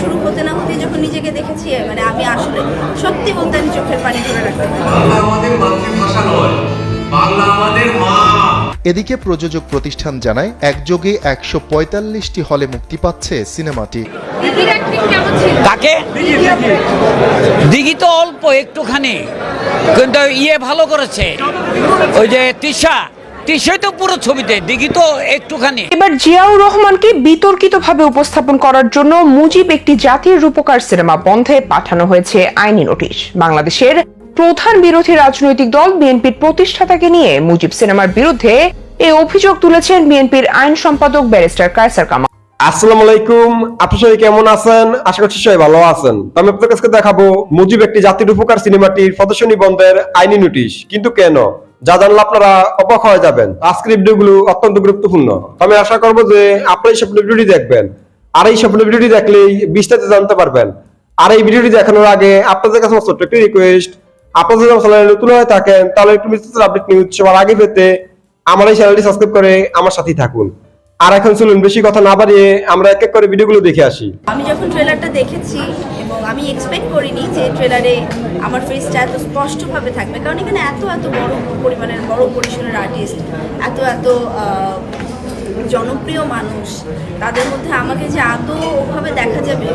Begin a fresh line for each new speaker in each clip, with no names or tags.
শুরু হতে না হতে যখন নিজেকে দেখেছি মানে আমি আসলে সত্যি বলতে আমি চোখের পানি ধরে রাখতে
বাংলা আমাদের মাতৃভাষা নয় বাংলা আমাদের মা।
এদিকে প্রযোজক প্রতিষ্ঠান জানায় একযোগে একশো পঁয়তাল্লিশটি হলে মুক্তি পাচ্ছে সিনেমাটি।
তাকে দিঘি তো অল্প একটুখানি কিন্তু ইয়ে ভালো করেছে। ওই যে তিশা তিশাই তো পুরো ছবিতে দিঘি তো একটুখানি।
এবার জিয়াউর রহমানকে বিতর্কিতভাবে উপস্থাপন করার জন্য মুজিব একটি জাতির রূপকার সিনেমা বন্ধে পাঠানো হয়েছে আইনি নোটিশ। বাংলাদেশের প্রধান বিরোধী রাজনৈতিক দল বিএনপির প্রতিষ্ঠাতাকে নিয়ে মুজিব সিনেমার বিরুদ্ধে এই অভিযোগ তুলেছেন বিএনপির আইন সম্পাদক ব্যারিস্টার কায়সার কামাল।
আসসালামু আলাইকুম। আপনি সবাই কেমন আছেন? আশা করছি সবাই ভালো আছেন। আমি আপনাদের কাছে দেখাবো মুজিব একটি জাতির উপকার সিনেমাটির সদস্য নিবন্ধের আইনি নোটিশ। কিন্তু কেন? যা জানলে আপনারা অবাক হয়ে যাবেন। আজকের ভিডিওগুলো অত্যন্ত গুরুত্বপূর্ণ। আমি আশা করব যে আপনারা এই সম্পূর্ণ ভিডিওটি দেখবেন। আর এই সম্পূর্ণ ভিডিওটি দেখলেই বিস্তারিত জানতে পারবেন। আর এই ভিডিওটি দেখানোর আগে আপনাদের কাছে ছোট্ট একটি রিকোয়েস্ট আপনারা যদি চ্যানেলে নতুন হয়ে থাকেন, তাহলে একটু বিস্তারিত আপডেট নিউজ সবার আগে পেতে আমার এই চ্যানেলটি সাবস্ক্রাইব করে আমার সাথেই থাকুন। আর এখন চলুন, বেশি কথা না বাড়িয়ে আমরা এক এক করে ভিডিওগুলো দেখে আসি।
আমি যখন ট্রেলারটা দেখেছি আমি এক্সপেক্ট করিনি যে ট্রেলারে আমার ফেসটা এত স্পষ্টভাবে থাকবে। কারণ এখানে এত এত বড় পরিমাণের, বড় পরিসরের আর্টিস্ট এত এত জনপ্রিয় মানুষ, তাদের মধ্যে আমাকে যে আদৌ ওভাবে দেখা যাবে,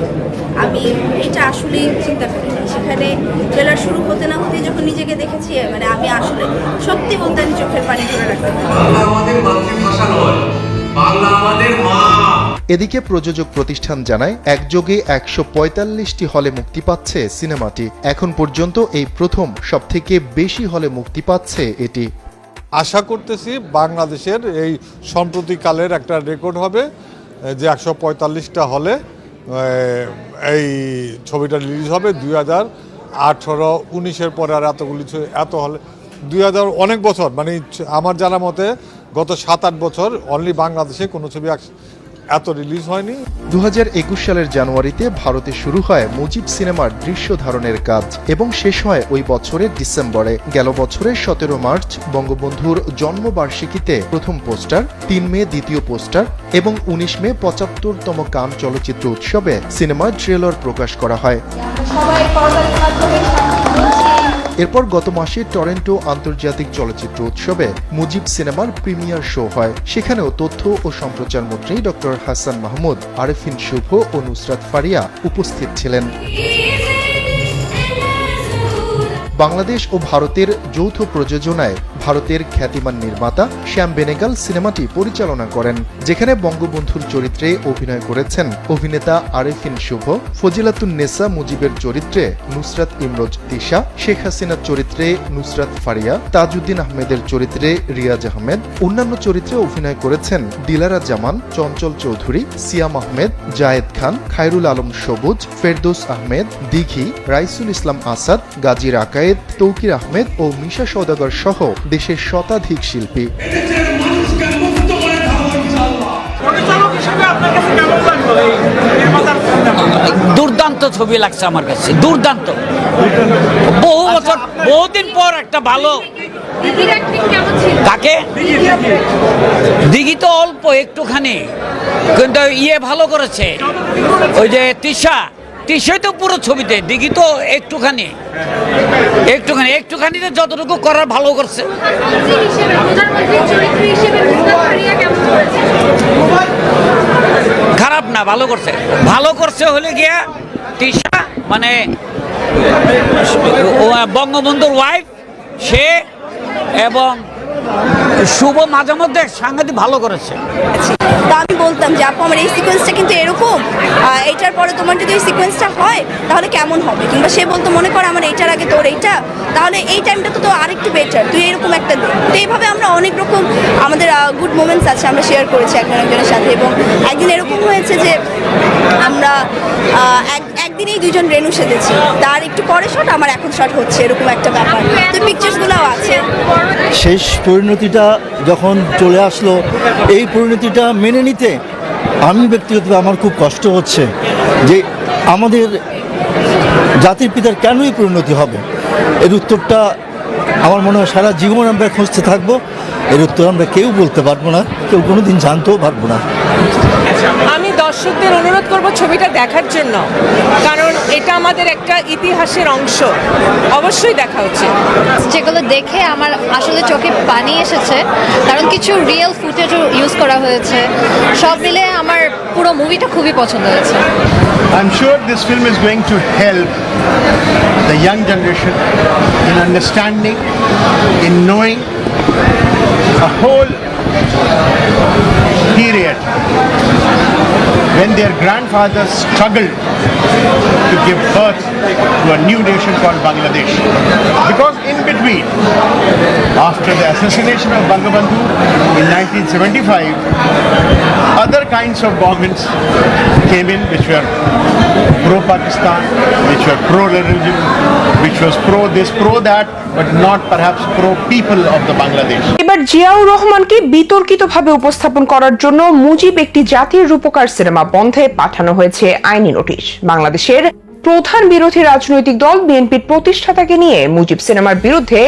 আমি এটা আসলেই চিন্তা করিনি। সেখানে ট্রেলার শুরু হতে না হতে যখন নিজেকে দেখেছি মানে আমি আসলে সত্যি বলতে আমি চোখের পানি ধরে রাখতে পারি
আমাদের মাতৃভাষা নয়, বাংলা আমাদের মা।
এদিকে প্রযোজক প্রতিষ্ঠান জানায়, একযোগে একশো পঁয়তাল্লিশটি হলে মুক্তি পাচ্ছে সিনেমাটি। এখন পর্যন্ত এই প্রথম সবথেকে বেশি হলে মুক্তি পাচ্ছে এটি।
আশা করতেছি বাংলাদেশের এই সম্প্রতিকালের একটা রেকর্ড হবে, যে একশো পঁয়তাল্লিশটা হলে এই ছবিটা রিলিজ হবে দুই হাজার আঠারো, উনিশের পরে আর এতগুলি এত হলে, দুই হাজার অনেক বছর মানে আমার জানা মতে গত সাত আট বছর অনলি বাংলাদেশে কোনো ছবি এত রিলিজ হয়নি।
দু হাজার একুশ সালের জানুয়ারিতে ভারতে শুরু হয় মুজিব সিনেমার দৃশ্য ধারণের কাজ এবং শেষ হয় ওই বছরের ডিসেম্বরে। গেল বছরের সতেরো মার্চ বঙ্গবন্ধুর জন্মবার্ষিকীতে প্রথম পোস্টার তিন মে দ্বিতীয় পোস্টার এবং উনিশ মে পঁচাত্তরতম কান চলচ্চিত্র উৎসবে সিনেমার ট্রেলার প্রকাশ করা হয়। এরপর গত মাসে টরেন্টো আন্তর্জাতিক চলচ্চিত্র উৎসবে মুজিব সিনেমার প্রিমিয়ার শো হয়। সেখানেও তথ্য ও সম্প্রচার মন্ত্রী ডক্টর হাসান মাহমুদ, আরেফিন শুভ ও নুসরাত ফারিয়া উপস্থিত ছিলেন। বাংলাদেশ ও ভারতের যৌথ প্রযোজনায় ভারতের খ্যাতিমান নির্মাতা শ্যাম বেনেগাল সিনেমাটি পরিচালনা করেন, যেখানে বঙ্গবন্ধুর চরিত্রে অভিনয় করেছেন অভিনেতা আরেফিন শুভ ফজিলাতুন নেসা মুজিবের চরিত্রে নুসরাত ইমরোজ তিশা, শেখ হাসিনার চরিত্রে নুসরাত ফারিয়া, তাজউদ্দিন আহমেদের চরিত্রে রিয়াজ আহমেদ, অন্যান্য চরিত্রে অভিনয় করেছেন দিলারা জামান চঞ্চল চৌধুরী, সিয়াম আহমেদ, জায়েদ খান, খায়রুল আলম সবুজ, ফেরদৌস আহমেদ, দিঘি, রাইসুল ইসলাম আসাদ গাজী রাকায়েত তৌকির আহমেদ ও মিশা সওদাগর সহ দেশের শতাধিক শিল্পী।
দুর্দান্ত ছবি লাগছে আমার কাছে, দুর্দান্ত। বহু বছর, বহুদিন পর একটা ভালো। তাকে দিঘি তো অল্প একটুখানি, কিন্তু ইয়ে ভালো করেছে। ওই যে তিশা তিশাই তো পুরো ছবিতে দিঘি তো একটুখানি। একটুখানি একটুখানিতে যতটুকু করার ভালো করেছে। খারাপ না, ভালো করছে। ভালো করছে হলে গিয়া তিশা মানে বঙ্গবন্ধুর ওয়াইফ সে এবং শুভ মাঝে মধ্যে সাংঘাতিক ভালো করেছে।
তা আমি বলতাম যে, আপু, আমার এই সিকোয়েন্সটা কিন্তু এরকম। এইটার পরে তোমার যদি এই সিকোয়েন্সটা হয়, তাহলে কেমন হবে? কিংবা সে বলতো, মনে কর আমার এইটার আগে তোর এইটা। তাহলে এই টাইমটা তো তো আরেকটু বেটার তুই এরকম একটা দে তো এইভাবে আমরা অনেক রকম আমাদের গুড মোমেন্টস আছে আমরা শেয়ার করেছি একজন একজনের সাথে। এবং একদিন এরকম হয়েছে যে, আমরা এক একদিনেই দুজন রেনু সেজেছি। তার একটু পরে শট আমার এখন শট হচ্ছে এরকম একটা ব্যাপার। তো পিকচার্সগুলোও আছে।
শেষ পরিণতিটা যখন চলে আসলো এই পরিণতিটা মেনে নিতে আমি ব্যক্তিগতভাবে আমার খুব কষ্ট হচ্ছে যে আমাদের জাতির পিতার কেনই পরিণতি হবে? এর উত্তরটা আমার মনে হয় সারা জীবন আমরা খুঁজতে থাকব। এর উত্তর আমরা কেউ বলতে পারব না কেউ কোনোদিন জানতেও পারব না।
আমি দর্শকদের অনুরোধ করব ছবিটা দেখার জন্য। কারণ এটা আমাদের একটা ইতিহাসের অংশ। অবশ্যই দেখা উচিত।
যেগুলো দেখে আমার আসলে চোখে পানি এসেছে কারণ কিছু রিয়েল ফুটেজও ইউজ করা হয়েছে। সব মিলে আমার পুরো মুভিটা খুবই পছন্দ হয়েছে।
I'm sure this film is going to help the young generation in understanding, in knowing a whole period. when their grandfathers struggled to give birth to a new nation called Bangladesh. Because in between, after the assassination of Bangabandhu in 1975, other kinds of governments came in which were pro-Pakistan, which were pro-religion, which was pro this, pro that, but not perhaps pro-people of the Bangladesh.
এবার জিয়াউর রহমানকে বিতর্কিতভাবে উপস্থাপন করার জন্য মুজিব একটি জাতির রূপকার cinema বন্ধে পাঠানো হয়েছে আইনি নোটিশ। বাংলাদেশের প্রধান বিরোধী রাজনৈতিক দল বিএনপির প্রতিষ্ঠাতাকে নিয়ে মুজিব সিনেমার বিরুদ্ধে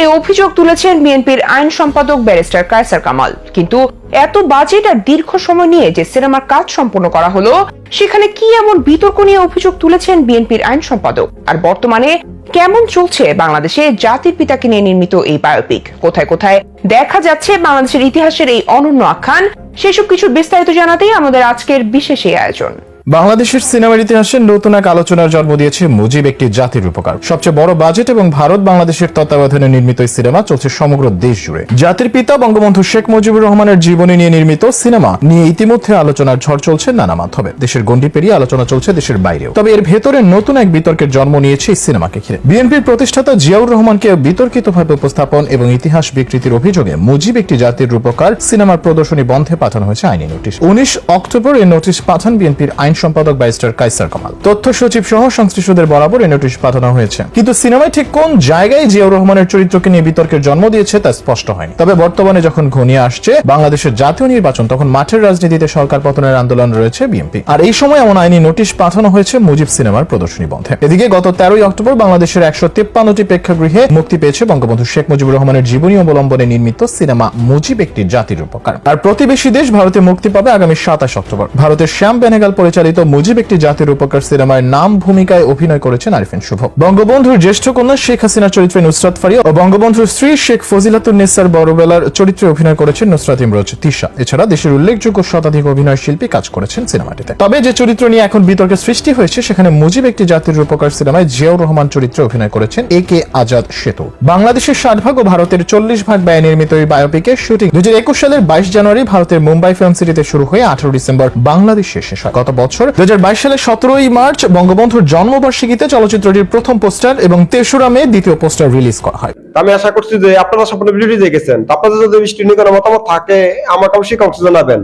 এই অভিযোগ তুলেছেন বিএনপির আইন সম্পাদক ব্যারিস্টার কায়সার কামাল। কিন্তু এত বাজেট আর দীর্ঘ সময় নিয়ে যে সিনেমার কাজ সম্পন্ন করা হলো, সেখানে কি এমন বিতর্ক নিয়ে অভিযোগ তুলেছেন বিএনপির আইন সম্পাদক? আর বর্তমানে কেমন চলছে বাংলাদেশে জাতির পিতাকে নিয়ে নির্মিত এই বায়োপিক কোথায় কোথায় দেখা যাচ্ছে বাংলাদেশের ইতিহাসের এই অনন্য আখ্যান? সেসব কিছু বিস্তারিত জানাতেই আমাদের আজকের বিশেষ এই আয়োজন।
বাংলাদেশের সিনেমার ইতিহাসে নতুন এক আলোচনার জন্ম দিয়েছে মুজিব, একটি জাতির উপকার সবচেয়ে বড় বাজেট এবং ভারত বাংলাদেশের তত্ত্বাবধানে নির্মিত এই সিনেমা চলছে সমগ্র দেশ জুড়ে। জাতির পিতা বঙ্গবন্ধু শেখ মুজিবুর রহমানের জীবনী নিয়ে নির্মিত সিনেমা নিয়ে ইতিমধ্যে আলোচনার ঝড় চলছে নানা মাধ্যমে। দেশের গণ্ডি পেরিয়ে আলোচনা চলছে দেশের বাইরেও। তবে এর ভেতরে নতুন এক বিতর্কের জন্ম নিয়েছে এই সিনেমাকে ঘিরে। বিএনপির প্রতিষ্ঠাতা জিয়াউর রহমানকে বিতর্কিতভাবে উপস্থাপন এবং ইতিহাস বিকৃতির অভিযোগে মুজিব, একটি জাতির রূপকার, সিনেমার প্রদর্শনী বন্ধে পাঠানো হয়েছে আইনি নোটিশ। উনিশ অক্টোবর এই নোটিশ পাঠান বিএনপির আইন সম্পাদক ব্যারিস্টার কাইসার কামাল। তথ্য সচিব সহ সংশ্লিষ্টদের বরাবর এই নোটিশ পাঠানো হয়েছে। কিন্তু সিনেমায় ঠিক কোন জায়গায় জিয়াউর রহমানের চরিত্রকে নিয়ে বিতর্কের জন্ম দিয়েছে তা স্পষ্ট হয়নি। তবে বর্তমানে যখন ঘনিয়ে আসছে বাংলাদেশের জাতীয় নির্বাচন, তখন মাঠের রাজনীতিতে সরকার পতনের আন্দোলন রয়েছে বিএনপি। আর এই সময় এমন আইনি নোটিশ পাঠানো হয়েছে মুজিব সিনেমার প্রদর্শনী বন্ধে। এদিকে গত তেরোই অক্টোবর বাংলাদেশের একশো তিপ্পান্নটি প্রেক্ষাগৃহে মুক্তি পেয়েছে বঙ্গবন্ধু শেখ মুজিবুর রহমানের জীবনী অবলম্বনে নির্মিত সিনেমা মুজিব একটি জাতির উপকার। আর প্রতিবেশী দেশ ভারতে মুক্তি পাবে আগামী সাতাশ অক্টোবর। ভারতের শ্যাম বেনেগাল পরিচালিত মুজিব একটি জাতির উপকার সিনেমার নাম ভূমিকায় অভিনয় করেছেন আরিফিন শুভ। বঙ্গবন্ধুর জ্যেষ্ঠ কন্যা শেখ হাসিনার চরিত্রে নুসরাত ফারিয়া ও বঙ্গবন্ধুর স্ত্রী শেখ ফজিলাতুন নেসার বড়বেলার চরিত্রে অভিনয় করেছেন নুসরাত ইমরোজ। তিশা। এছাড়া দেশের উল্লেখযোগ্য শতাধিক অভিনয় শিল্পী কাজ করেছেন সিনেমাটিতে। তবে যে চরিত্র নিয়ে এখন বিতর্কের সৃষ্টি হয়েছে, সেখানে মুজিব একটি জাতির উপকার সিনেমায় জিয়াউর রহমান চরিত্রে অভিনয় করেছেন এ কে আজাদ সেতু। বাংলাদেশের ষাট ভাগ ও ভারতের চল্লিশ ভাগ ব্যয় নির্মিত এই বায়োপিকের শুটিং দু হাজার একুশ সালের বাইশ জানুয়ারি ভারতের মুম্বাই ফিল্ম সিটিতে শুরু হয়ে আঠারো ডিসেম্বর বাংলাদেশে শেষ হয়। গত বছর দুই সালের সতেরোই মার্চ বঙ্গবন্ধুর জন্মবার্ষিকীতে চলচ্চিত্রটির প্রথম পোস্টার এবং তেসরা মে দ্বিতীয় পোস্টার রিলিজ করা হয়।
আমি আশা করছি যে আপনারা সম্পূর্ণ ভিডিওটি দেখেছেন। আপনাদের যদি বৃষ্টি নিয়ে কোনো মতামত থাকে, আমাকে অবশ্যই কমেন্টে জানাবেন।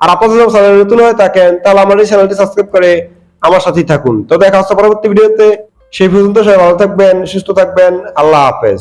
আর আপনারা যদি চ্যানেলে নতুন হয়ে থাকেন, তাহলে আমার এই চ্যানেলটি সাবস্ক্রাইব করে আমার সাথেই থাকুন। তো দেখা হচ্ছে পরবর্তী ভিডিওতে। সেই পর্যন্ত সবাই ভালো থাকবেন, সুস্থ থাকবেন। আল্লাহ হাফেজ।